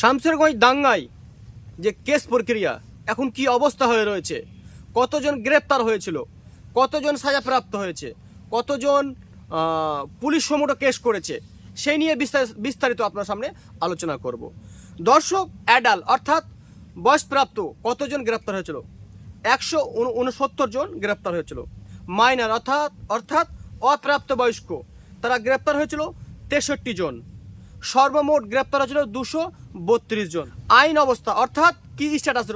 শামসেরগঞ্জ দাঙ্গাই যে কেস প্রক্রিয়া, এখন কি অবস্থা হয়ে রয়েছে? কতজন গ্রেপ্তার হয়েছিল? কতজন সাজাপ্রাপ্ত হয়েছে? কতজন পুলিশ সমুটো কেস করেছে? সেই নিয়ে বিস্তার- বিস্তারিত আপনার সামনে আলোচনা করব। দর্শক, অ্যাডাল, অর্থাৎ বয়সপ্রাপ্ত কতজন গ্রেপ্তার হয়েছিল? একশো উনসত্তর জন গ্রেপ্তার হয়েছিল। মাইনার, অর্থাৎ অর্থাৎ অপ্রাপ্ত বয়স্ক তারা গ্রেপ্তার হয়েছিল তেষট্টি জন। সর্বমোট গ্রেপ্তার হয়েছিল দুশো বত্রিশ জন। আইন অবস্থা, অর্থাৎ কি স্ট্যাটাস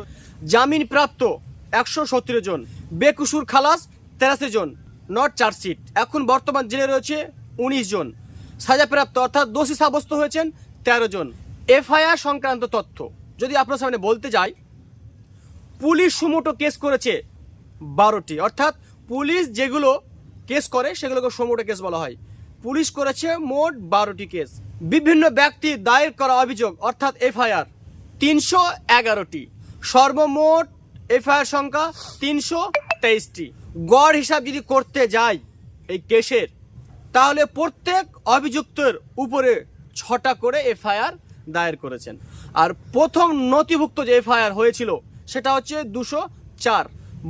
জামিন প্রাপ্ত একশো সত্তর জন, বেকুসুর খালাস তেরাশি জন নট চার্জশিট এখন বর্তমান জেলে রয়েছে উনিশ জন। সাজাপ্রাপ্ত, অর্থাৎ দোষী সাব্যস্ত হয়েছেন তেরো জন। এফআইআর সংক্রান্ত তথ্য। যদি আপনার সামনে বলতে যাই, পুলিশ সুমোটো কেস করেছে বারোটি। অর্থাৎ পুলিশ যেগুলো কেস করে, সেগুলোকে সুমোটো কেস বলা হয়। পুলিশ করেছে মোট বারোটি কেস। বিভিন্ন ব্যক্তি দায়ের করা অভিযোগ, অর্থাৎ এফআইআর, তিনশো এগারোটি। সর্বমোট এফআইআর সংখ্যা তিনশো তেইশটি। গড় হিসাব যদি করতে যাই এই কেসের, তাহলে প্রত্যেক অভিযুক্তের উপরে ছটা করে এফআইআর দায়ের করেছেন। আর প্রথম নথিভুক্ত যে এফআইআর হয়েছিল, সেটা হচ্ছে দুশো চার।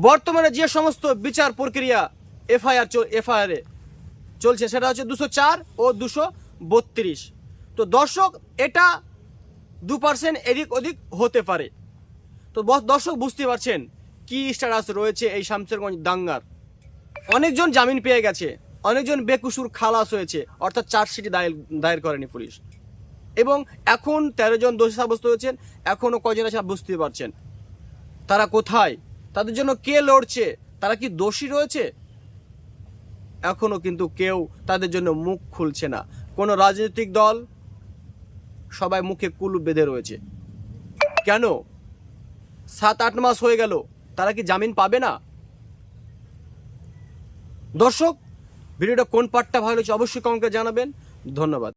বর্তমানে যে সমস্ত বিচার প্রক্রিয়া এফআইআর এফআইআরে চলছে সেটা হচ্ছে দুশো চার ও দুশো বত্রিশ। তো দর্শক, এটা দু পার্সেন্ট এদিক ওদিক হতে পারে। তো দর্শক বুঝতে পারছেন কি স্ট্যাটাস রয়েছে এই শামসেরগঞ্জ দাঙ্গার। অনেকজন জামিন পেয়ে গেছে, অনেকজন বেকুসুর খালাস হয়েছে, অর্থাৎ চার্জশিটে দায়ের দায়ের করেনি পুলিশ। এবং এখন তেরো জন দোষী সাব্যস্ত হয়েছেন এখনও কজন আছে বুঝতে পারছেন। তারা কোথায়? তাদের জন্য কে লড়ছে? তারা কি দোষী রয়েছে? এখনও কিন্তু কেউ তাদের জন্য মুখ খুলছে না। কোনো রাজনৈতিক দল সবাই মুখে কুলু বেঁধে রয়েছে। কেন? সাত, আট মাস হয়ে গেল, তারা কি জামিন পাবে না? দর্শক, ভিডিওটা কোন পার্টটা ভালো হয়েছে অবশ্যই কমকে জানাবেন। ধন্যবাদ।